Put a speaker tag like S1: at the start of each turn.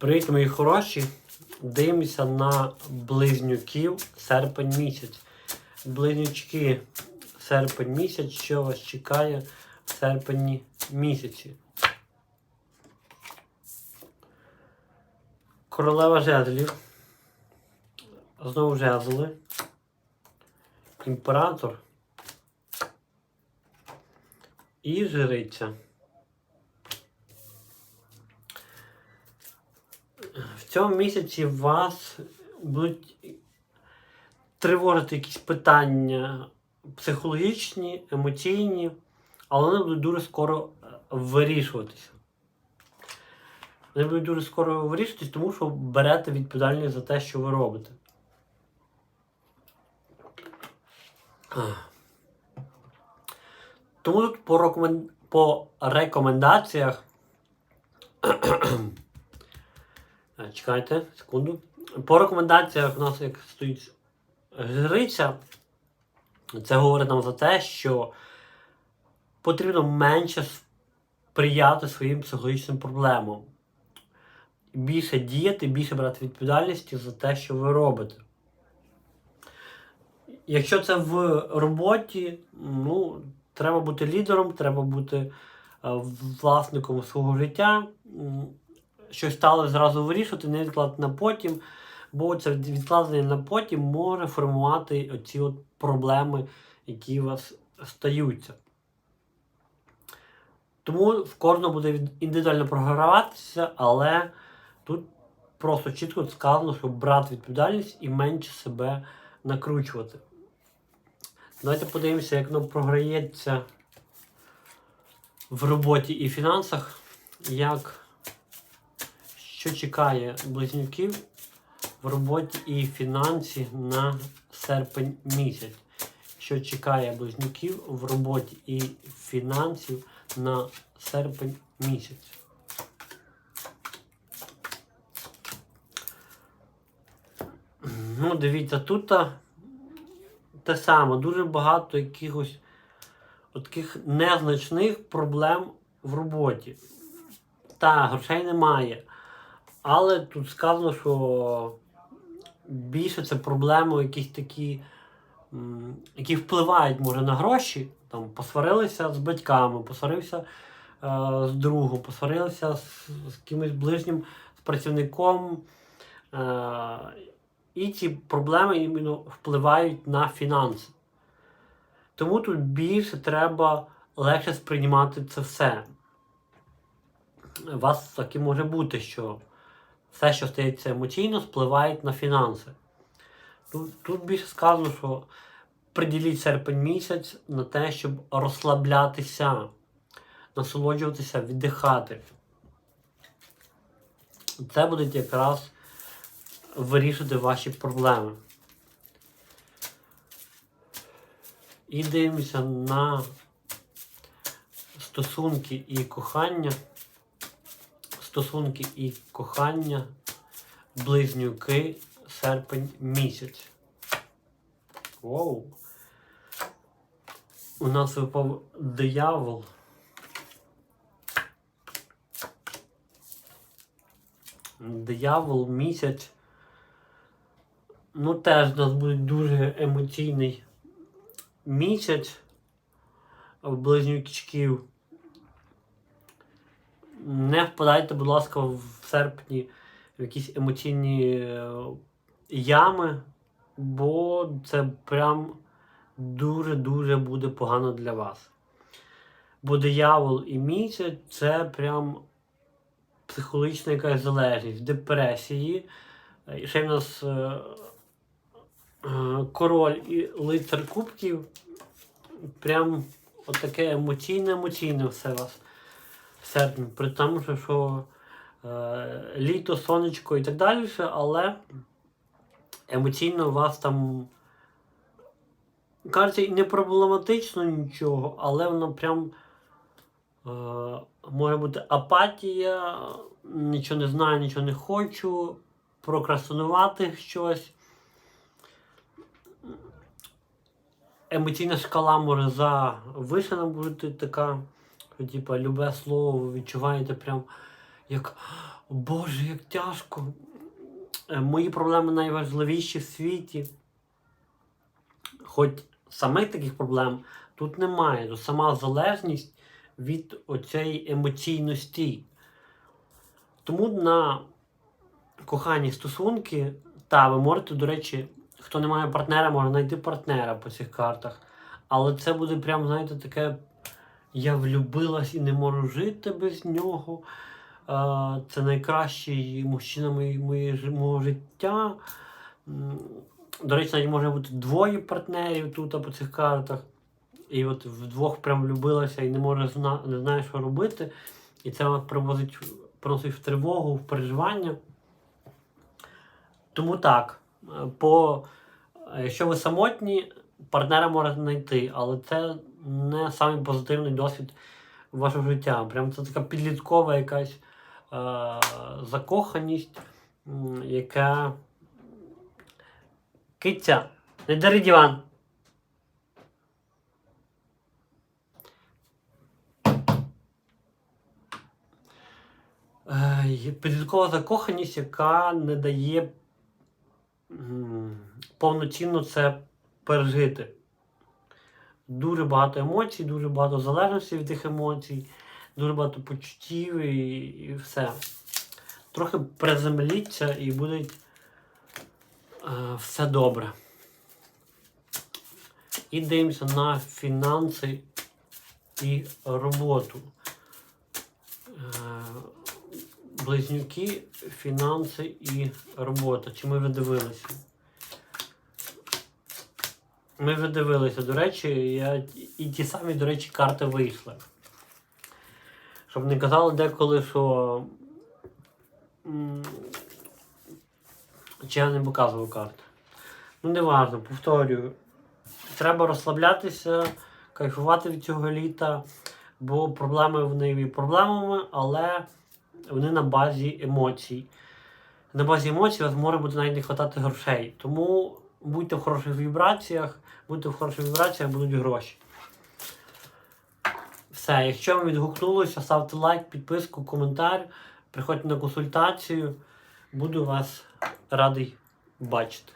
S1: Привіт, мої хороші. Дивимося на близнюків серпень місяць. Близнючки серпень місяць, що вас чекає в серпні місяці. Королева жезлів. Знову жезли. Імператор. І жриця. В цьому місяці вас будуть тривожити якісь питання психологічні, емоційні, але вони будуть дуже скоро е, вирішуватися. Вони будуть дуже скоро вирішуватися, тому що берете відповідальність за те, що ви робите. Тому тут по рекомендаціях. Чекайте, секунду. По рекомендаціях у нас як стоїть жриця, це говорить нам за те, що потрібно менше сприяти своїм психологічним проблемам. Більше діяти, більше брати відповідальності за те, що ви робите. Якщо це в роботі, ну, треба бути лідером, треба бути е, власником свого життя. Щось стало зразу вирішувати, не відкладати на потім, бо це відкладення на потім може формувати оці от проблеми, які у вас стаються. Тому в кожного буде індивідуально програватися, але тут просто чітко сказано, щоб брати відповідальність і менше себе накручувати. Давайте подивимося, як воно програється в роботі і фінансах, як що чекає близнюків в роботі і фінансі на серпень місяць. Що чекає близнюків в роботі і фінансів на серпень місяць. Ну, дивіться, тут те саме, дуже багато якихось таких незначних проблем в роботі. Так, грошей немає. Але тут сказано, що більше це проблеми якісь такі, які впливають, може, на гроші. Там посварилися з батьками, посварився е, з другом, посварилися з, з кимось ближнім, з працівником. Е, і ці проблеми іменно впливають на фінанси. Тому тут більше треба легше сприймати це все. У вас таки може бути, що все, що стається емоційно, впливає на фінанси. Тут, тут більше сказано, що приділіть серпень місяць на те, щоб розслаблятися, насолоджуватися, віддихати. Це буде якраз вирішити ваші проблеми. І дивимося на стосунки і кохання. Стосунки і кохання, близнюки, серпень місяць. Воу. У нас випав диявол. Диявол місяць. Ну, теж у нас буде дуже емоційний місяць в близнючків. Не впадайте, будь ласка, в серпні в якісь емоційні е, ями, бо це прям дуже-дуже буде погано для вас. Бо диявол і місяць це прям психологічна якась залежність, депресії. Е, І ще в нас е, король і лицар кубків. Прям отаке емоційне-емоційне все вас серпні. При тому, що, е, літо, сонечко і так далі, але емоційно у вас там кажеться, не проблематично нічого, але воно прям е, може бути апатія, нічого не знаю, нічого не хочу, прокрастинувати щось. Емоційна шкала може завишена бути така, типа любе слово ви відчуваєте прям як Боже, як тяжко. Е, Мої проблеми найважливіші в світі. Хоч самих таких проблем тут немає. Тут сама залежність від оцієї емоційності. Тому на кохані стосунки, та ви можете, до речі, хто не має партнера, може знайти партнера по цих картах. Але це буде прям, знаєте, таке. Я влюбилась і не можу жити без нього. Це найкращий мужчина мого життя. До речі, навіть може бути двоє партнерів тут по цих картах. І от вдвох прям влюбилася і не може зна, не знає, що робити. І це привозить, приносить в тривогу, в переживання. Тому так, по, якщо ви самотні, партнера можете знайти, але це не самий позитивний досвід вашого життя. Прям це така підліткова якась е, закоханість, яка. Киця, не дари диван. Е, Підліткова закоханість, яка не дає повноцінно це пережити. Дуже багато емоцій, дуже багато залежності від тих емоцій, дуже багато почуттів і, і все. Трохи приземліться і буде е, все добре. І дивимося на фінанси і роботу. Е, Близнюки, фінанси і робота. Чи ми вже дивилися? Ми вже дивилися, до речі, я... і ті самі, до речі, карти вийшли. Щоб не казали деколи, що. Чи я не показував карти. Ну, не важливо, повторюю. Треба розслаблятися, кайфувати від цього літа, бо проблеми вони є проблемами, але вони на базі емоцій. На базі емоцій у вас може бути навіть не вистачати грошей. Тому будьте в хороших вібраціях, будьте в хороших вібраціях, будуть гроші. Все, якщо вам відгукнулося, ставте лайк, підписку, коментар, приходьте на консультацію. Буду вас радий бачити.